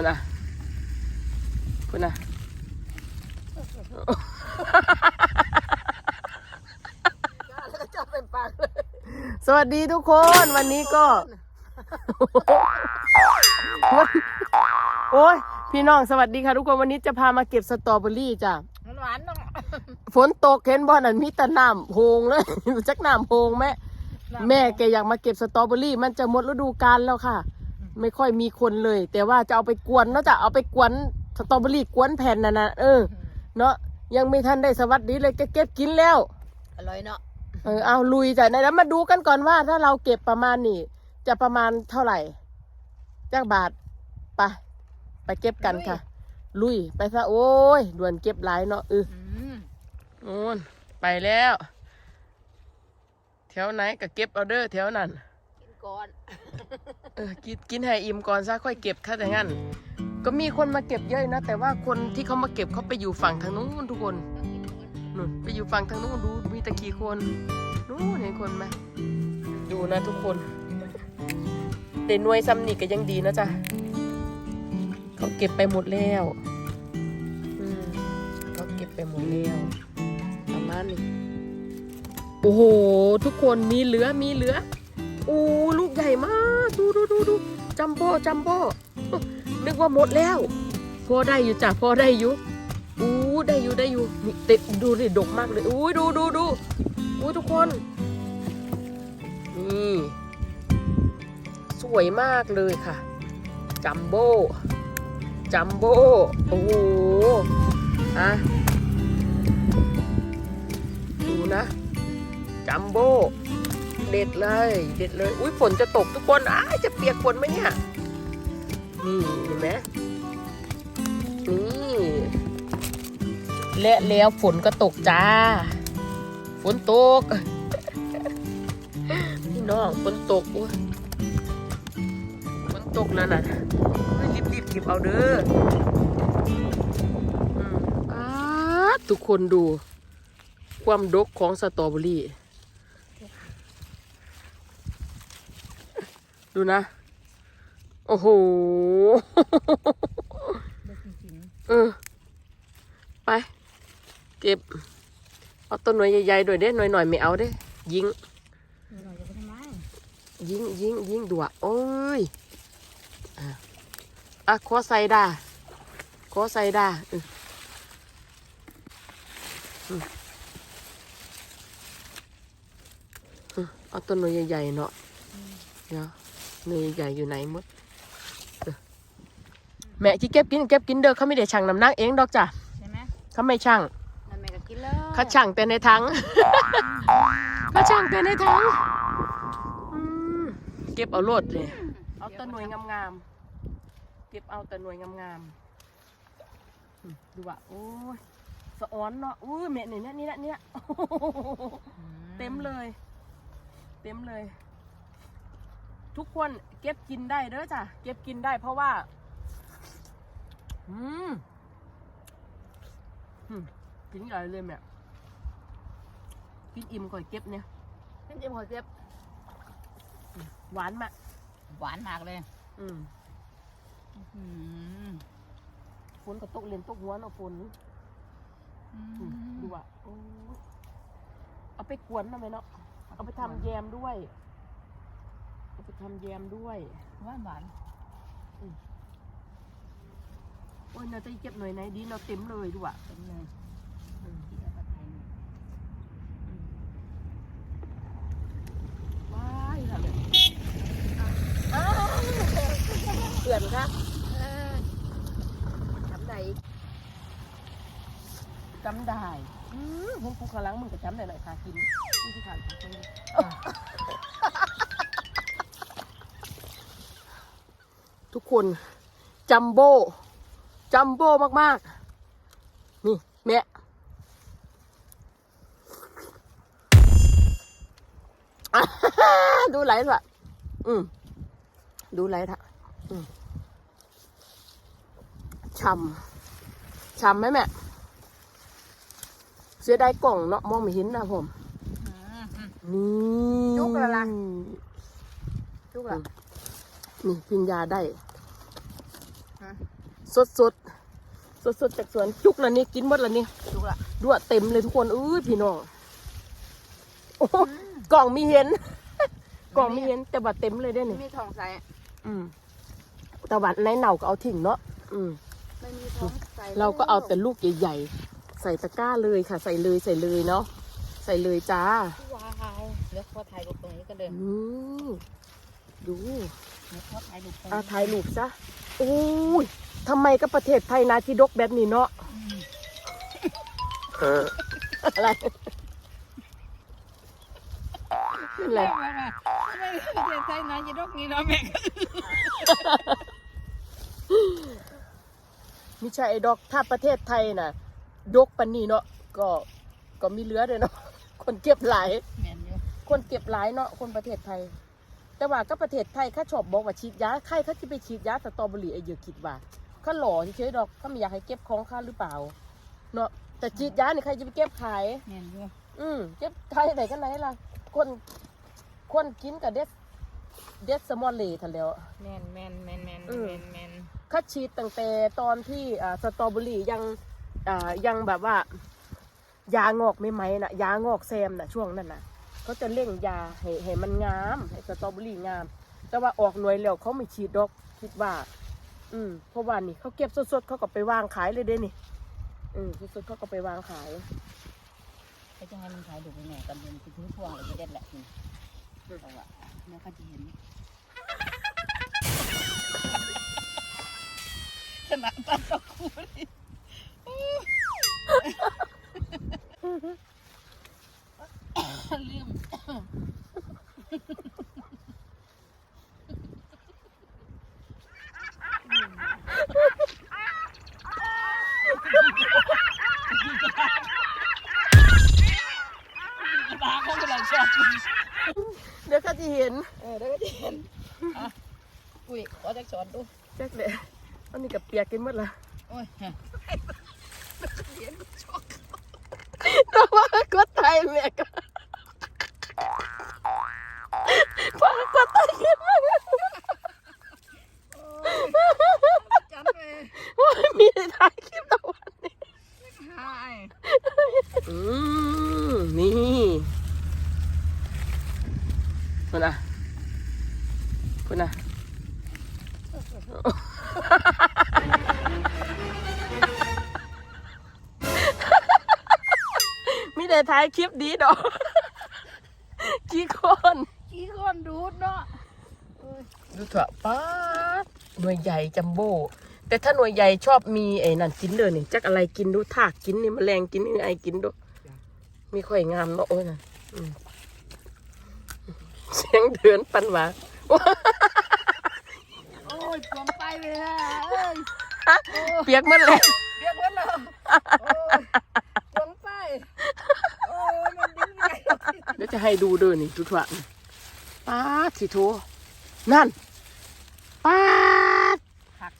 คุณอะคุณอะแล้วก็จับเป็นปากเลยสวัสดีทุกคนวันนี้ก็วันโอ้ยพี่น้องสวัสดีค่ะทุกคนวันนี้จะพามาเก็บสตรอเบอรี่จ้ะมันหวานเนาะฝนตกเห็นบ่อนั่นมีแต่น้ำโพงเลยจักน้ำโพงแม่แม่แกอยากมาเก็บสตรอเบอรี่ มันจะหมดฤดูกาลแล้วค่ะ ไม่ค่อยมีคนเลย แต่ว่าจะเอาไปกวนเนาะจะเอาไปกวนสตรอเบอรี่กวนแผ่นน่ะนะเออเนาะยังไม่ทันได้สวัสดีเลยแกเก็บกินแล้ว อร่อยเนาะเออเอาลุยจ้ะไหนแล้วมาดูกันก่อนว่า ถ้าเราเก็บประมาณนี่จะประมาณเท่าไหร่จักบาทไปไปเก็บกันค่ะ ลุยไปซะโอ้ยด่วนเก็บหลายเนาะเอออืมโน่นไปแล้ว แถวไหนก็เก็บเอาเด้อแถวนั้น กินก่อน เออกินกินให้อิ่มก่อนซะค่อยเก็บถ้าแต่งั้น ก็มีคนมาเก็บเยอะนะ แต่ว่าคนที่เขามาเก็บเขาไปอยู่ฝั่งทางนู้นทุกคนต้องกินก่อนนู่นไปอยู่ฝั่งทางนู้นดูมีตะกี้คนนู้นเห็นคนไหมดูนะทุกคนแต่หน่วยซ้ำนี่ก็ยังดีนะจ๊ะเขาเก็บไปหมดแล้วอืมเขาเก็บไปหมดแล้วประมาณนี้โอ้โห ทุกคนมีเหลือมีเหลือ โอ้ลูกใหญ่มาก ดูดูดูดูจัมโบ้จัมโบ้นึกว่าหมดแล้วพอได้อยู่จ้ะพอได้อยู่อู้ได้อยู่ได้อยู่นี่เต็ดดูดิดกมากเลยอู้ดูดูดูอู้ทุกคนนี่สวยมากเลยค่ะ จัมโบ้จัมโบ้โอ้โหอะดูนะ จัมโบ้ เด็ดเลย เด็ดเลย อุ้ยฝนจะตกทุกคนอ้าจะเปียกฝนไหมเนี่ย นี่เห็นไหมนี่และแล้วฝนก็ตกจ้า ฝนตก พี่น้องฝนตกโอ้ยฝนตกแล้วนะรีบรีบๆเก็บเอาเด้ออืมอ้าทุกคนดู ความดกของสตรอเบอรี่ ดูนะ โอ้โหเออ ไป เก็บ เอาต้นหน่วยใหญ่ๆด้วยเด้หน่อยหน่อยๆไม่เอาเด้ ยิง ยิงยิงยิงดัวโอ้ย อะขอใส่ดาขอใส่ดาเอออือเอาต้นหน่วยใหญ่ๆเนาะเนาะ น่วยใหญ่อยู่ไหนหมดเออแม่ที่เก็บกินเก็บกินเด้อเขาไม่ได้ชั่งน้ำหนักเองดอกจ้ะใช่ไหมเขาไม่ชั่งนั่นแม่ก็กินเลยเขาช่างแต่ในถังเขาช่างแต่ในถังอืมเก็บเอาโลดเลยเอาแตะหน่วยงามๆเก็บเอาแต่หน่วยงามๆอืมดูว่าโอ้ยสะอ้อนเนาะอุ้ยเม็ดนี่นะนี่นะเนี่ยอืเต็มเลย เต็มเลย ทุกคนเก็บกินได้เด้อจ้ะเก็บกินได้เพราะว่า อืมอืมกินใหญ่เลยแม่กินอิ่มก่อนเก็บเนี่ยเป็นจิ้มหัวเจ็บ หวานมากหวานมากเลย อืมอืมฝนก็ตกเล่นตกหัวเนาะฝนอือืมมดูอะโอ้ยเอาไปกวนนะแม่เนาะเอาไปทำแยมด้วย เอาไปทำแยมด้วยหวานหวานโอ้ยนาจะเก็บหน่อยไหนดีเนาะเต็มเลยดูอะเต็มเลยอืมที่เอาไปทานว้ายค่ะเลยอ้าวเขื่อนค่ะจำได้จำได้อืมผมกูกำลังมึงก็จำได้หน่อยค่ะกินนี่ที่ขายของตรงนี้ ทุกคนจัมโบ้จัมโบ้มากๆ นี่ แม่ดูไหลส์ว่ะอืม ดูไหลส์ท่ะอืมช่ำช่ำไหมแม่ เสียดายกล่องเนาะมองไม่เห็นนะผมอืมอืมนี่จุกแล้วล่ะจุกละ นี่พิญญาได้ฮะสดสดสดสดๆจากสวนจุกแล้วนี่กินหมดแล้วนี่ดูละด้วยเต็มเลยทุกคนเอ้ยพี่น้องโอ้โหกล่องมีเห็น กล่องมีเห็น แต่ว่าเต็มเลยได้ไม่นี่มีทองใส่อืมแต่ว่าในเหน่าก็เอาทิ้งเนาะอืมไม่มีทองใส่เราก็เอาแต่ลูกใหญ่ๆ ใส่ตะกร้าเลยค่ะ ใส่เลยใส่เลยเนาะใส่เลยจ้าว้าวเดี๋ยวขอถ่ายรูปตรงนี้ก็เดินอืมดูเดี๋ยวข อถ่ายรูปตรงอานี้ถ่ายรูปซะโอ้ยทำไมก็ประเทศไทยนาที่ดกแบบนี้เนาะอะไรเป็นไรไม่ไม่ไม่ไม่ไม่ใช่นะยีดอกนี้เนาะแม่ก็ไม่ใช่ไอ้ดอกถ้าประเทศไทยน่ะ ดกปันนี้เนาะก็ก็มีเหลือเลยเนาะคนเก็บหลายแม่นอยู่คนเก็บหลายเนาะคนประเทศไทย แต่ว่าก็ประเทศไทยเข้าชอบบอกว่าฉีดยาใครเขาจะไปฉีดยาสตรอเบอรี่ไอ้เยอะคิดว่าเขาหล่อเฉยๆดอกเขาไม่อยากให้เก็บของเขาหรือเปล่าเนาะแต่ฉีดยานี่ใครจะไปเก็บขาย แม่นอยู่อืมเก็บขายไหนกันไหนล่ะ คนคนกินกับเด็ดเด็ดสมอลเลทันแล้ว แม่นแม่นแม่นแม่นอืมแม่นแม่นเขาฉีดตั้งแต่ตอนที่อ่าสตรอเบอรี่ยังอ่ายังแบบว่า ยางอกไม่ไหมๆนะยางอกแซมนะช่วงนั้นนะ เขาจะเร่งยาให้ให้มันงามให้สตรอเบอรี่งาม แต่ว่าออกหน่วยแล้วเขาไม่ฉีดดอกคิดว่า อืมเพราะว่านี่เขาเก็บสดๆเขาก็ไปวางขายเลยเด้นี่อืมสดๆเขาก็ไปวางขายเขาจะให้มันถ่ายรูปให้แม่กันเดินคือถือพวงเลยจะเด็ดแหละนี่แต่ว่าแม่ก็จะเห็นขนาดตัดตะคูนี่ ลืมตาเขากำลังชอบเดี๋ยวเขาจะเห็น เออแล้วก็จะเห็นอะอุ้ยขอจักสอนดูแจ๊กเลยอันนี้กับเปียกกันหมดละโอ้ยแต่ว่าก็ตายแม่ก็พอก็ตายขึ้นมา จันไป ว่ามีในถ่ายคลิปตะวันนี้ หาย อืมนี่คุณอะคุณอะ มีแต่ถ่ายคลิปดีดอกกี่คนกี่คนดูดเนาะดูเถอะป้าดหน่วยใหญ่จัมโบ้แต่ถ้าหน่วยใหญ่ชอบมีไอ้นั่นกินเลยนี่จักอะไรกินดูถากกินนี่แมลงกินนี่ไอกินดูมีข่อยงามเนาะโอ้ยนั่นอืมเสียงเดือนปันหวาโอ้ ยปวงไปเลยฮะเอ้ยเปียกหมันเลยเรียกว่าเราโอ้ยปวงไปโอ้ยมันดิ้นไงเดี๋ยวจะให้ดูเด้อนี่ดูเถอะป้าดสิโทนั่นป้าดหัก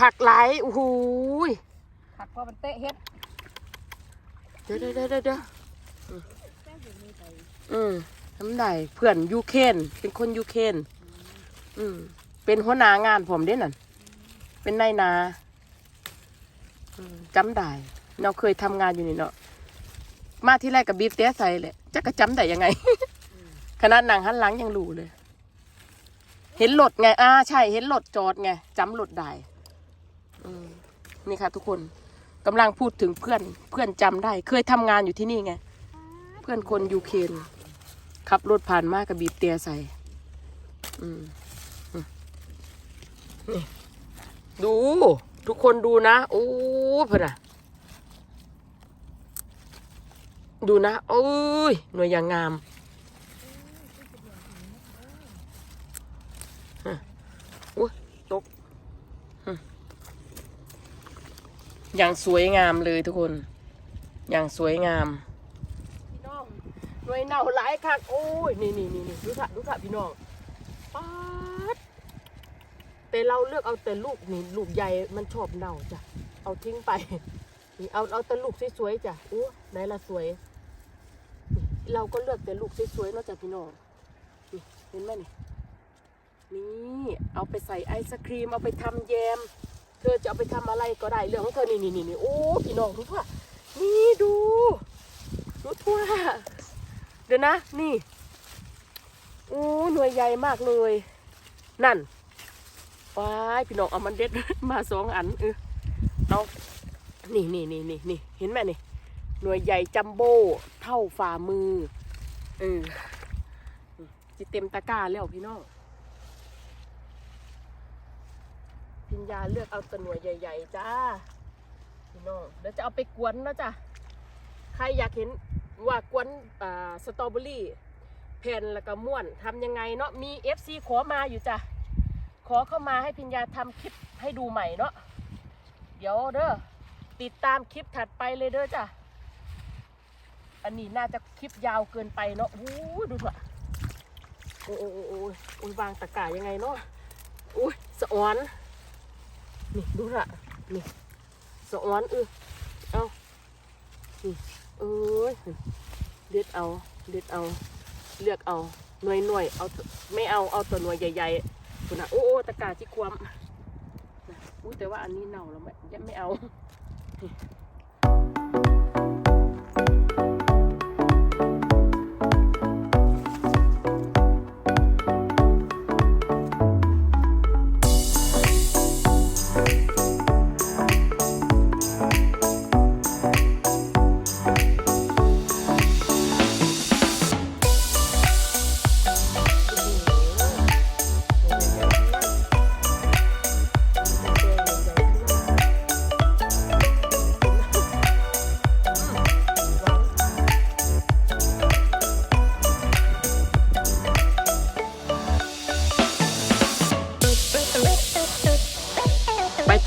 ขักไหลายโอ้โหยหักพอมันเตะเฮ็ดเดี๋ยวเดี๋ยวเดี๋ยวเดี๋ยวอืมอืมทำได้เพื่อนยูเคนเป็นคนยูเคนอืม เป็นหัวหน้างานผมเด้นั่นเป็นนายนาอืมจำได้เราเคยทำงานอยู่นี่เนาะมาที่แรกกับบีบเต้ใส่แหละจะกระจำได้ยังไง ขนาดหนังหันหลังยังรู้เลย เห็นรถไง อ่าใช่ เห็นรถจอดไงจำรถได้อืมนี่ค่ะ ทุกคนกำลังพูดถึงเพื่อน เพื่อนจำได้ เคยทำงานอยู่ที่นี่ไง เพื่อนคนยูเครนขับรถผ่านมากับบีบเตียใส่ อืมอืมนี่ ดู ทุกคนดูนะ โอ้เพื่อนอะดูนะโอ้ย หน่วยยางงาม อุ้ยตกอืมอย่างสวยงามเลยทุกคน อย่างสวยงาม พี่น้อง หน่วยเน่าหลายคักโอ้ย นี่นี่นี่นี่ดูค่ะดูค่ะพี่น้องป๊าด แต่เราเลือกเอาแต่ลูกนี่ลูกใหญ่มันชอบเน่าจ้ะเอาทิ้งไปนี่เอาเอาแต่ลูกสวยๆจ้ะโอ้ไหนละสวย เราก็เลือกแต่ลูกสวยๆเนาะจ้ะพี่น้องนี่เห็นไหมนี่นี่เอาไปใส่ไอศครีมเอาไปทำแยม เธอจะเอาไปทำอะไรก็ได้เรื่องของเธอนี่นี่นี่โอ้พี่น้องดูว่านี่ดูดูทั่วเดี๋ยวนะ นี่โอ้หน่วยใหญ่มากเลย นั่น ว้ายพี่น้องเอามันเด็ดมาสองอันเออเอานี่นี่นี่นี่นี่เห็นไหมนี่หน่วยใหญ่จัมโบ้เท่าฝ่ามือเออจิเต็มตะกร้าแล้วพี่น้องพิญญาเลือกเอาตหน่วยใหญ่ ๆ จ้าพี่น้องเดี๋ยวจะเอาไปกวนนะจ้ะใครอยากเห็นว่ากวนอ่าสตรอเบอรี่แผ่นแล้วก็ม้วนทำยังไงเนาะมี FC ขอมาอยู่จ้ะ ขอเข้ามาให้พิญญาทำคลิปให้ดูใหม่เนาะเดี๋ยวเด้อติดตามคลิปถัดไปเลยเด้อจ้ะอันนี้น่าจะคลิปยาวเกินไปเนาะอู้ดูเถอะโอ้โอ้โอ้โอ้ยโอ้ยวางตะกร้ายังไงเนาะอุ้ยสะออนนี่ดูละนี่สะออนเออเอานี่เอ้ยเด็ดเอาเด็ดเอา เลือกเอาหน่วยหน่วยเอาไม่เอาเอาตัวหน่วยใหญ่ ๆ คุณนะโอ้โอ้ตะกร้าที่ความอู้แต่ว่าอันนี้เน่าแล้วไม่ยังไม่เอา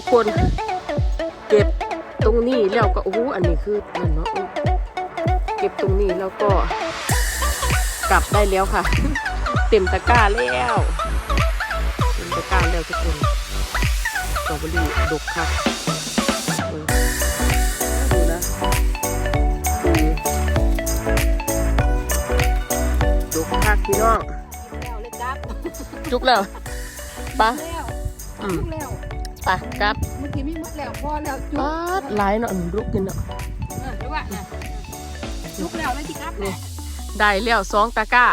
ทุกคน เก็บตรงนี้แล้วก็โอ้โหอันนี้คือนั่นเนาะอุ๊ยเก็บตรงนี้แล้วก็กลับได้แล้วค่ะ เต็มตะกร้าแล้วเต็มตะกร้าแล้วทุกคนสตรอเบอรี่ดกค่ะเออดูนะดูดกคักพี่น้องแล้วเลยครับจุกแล้วปะแล้วอืมจุกแล้ว ปะครับเมื่อกี้ไม่หมดแล้วพอแล้วจุกปาดหลายเนาะอืมลุกกินเนาะเออแล้วว่าน่ะจุกแล้วเลยที่ครับนี่ได้แล้วสองตะกร้า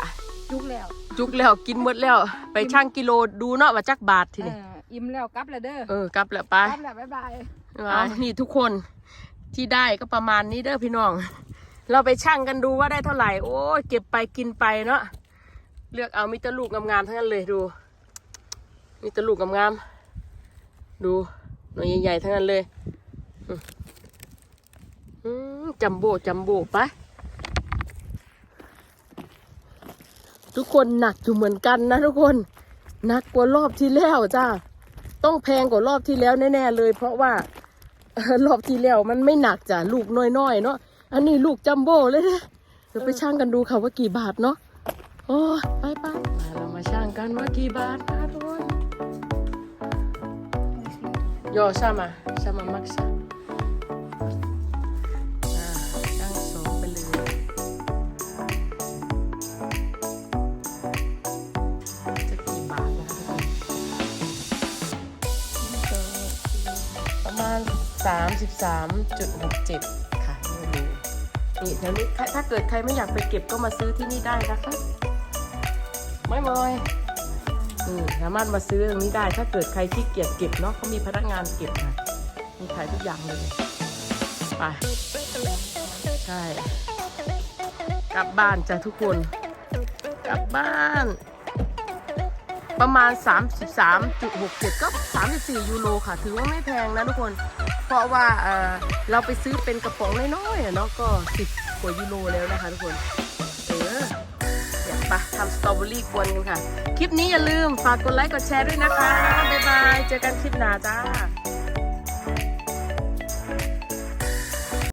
จุกแล้วจุกแล้วกินหมดแล้ว ไปช่างกิโลดูเนาะว่าจักบาททีเอนี้ออิ่มแล้วกลับแล้วเด้อเออกลับแล้วไป กลับแล้วบ๊ายบาย เอานี่ทุกคนที่ได้ก็ประมาณนี้เด้อพี่น้อง เราไปช่างกันดูว่าได้เท่าไหร่ โอ้ยเก็บไปกินไปเนาะเลือกเอามีแต่ลูกงามๆทั้งนั้นเลยดูมีแต่ลูกงามๆ ดูหน่วยใหญ่ๆทั้งนั้นเลยอืมจัมโบ้จัมโบ้ไปทุกคนหนักอยู่เหมือนกันนะทุกคนหนักกว่ารอบที่แล้วจ้าต้องแพงกว่ารอบที่แล้วแน่ๆเลย เพราะว่ารอบที่แล้วมันไม่หนักจ้ะลูกน้อยๆเนาะอันนี้ลูกจัมโบ้เลยนะเดี๋ยวไปช่างกันดูค่ะว่ากี่บาทเนาะโอ้ไปไปมาเรามาช่างกันว่ากี่บาทนะทุกคน โยชามาชามามักชาอ่าช่างสองไปเลยจะกี่บาทนะคะทุกคนประมาณ33.67 ค่ะนี่ดูนี่แถวนี้ถ้าถ้าเกิดใครไม่อยากไปเก็บก็มาซื้อที่นี่ได้นะคะไม่มอย นี่สามารถมาซื้อตรงนี้ได้ ถ้าเกิดใครขี้เกียจเก็บเนาะเขามีพนักงานเก็บค่ะมีขายทุกอย่างเลยไปใช่กลับบ้านจ้ะทุกคน กลับบ้าน ประมาณ 33.67 ก็ 34 ยูโรค่ะ ถือว่าไม่แพงนะทุกคน เพราะว่าเเราไปซื้อเป็นกระป๋องน้อยๆเนาะก็ 10 กว่ายูโรแล้วนะคะทุกคน ปะทำสตรอเบอรี่กวนกันค่ะ คลิปนี้อย่าลืมฝากกดไลค์กดแชร์ด้วยนะคะ บ๊ายบาย เจอกันคลิปหน้าจ้า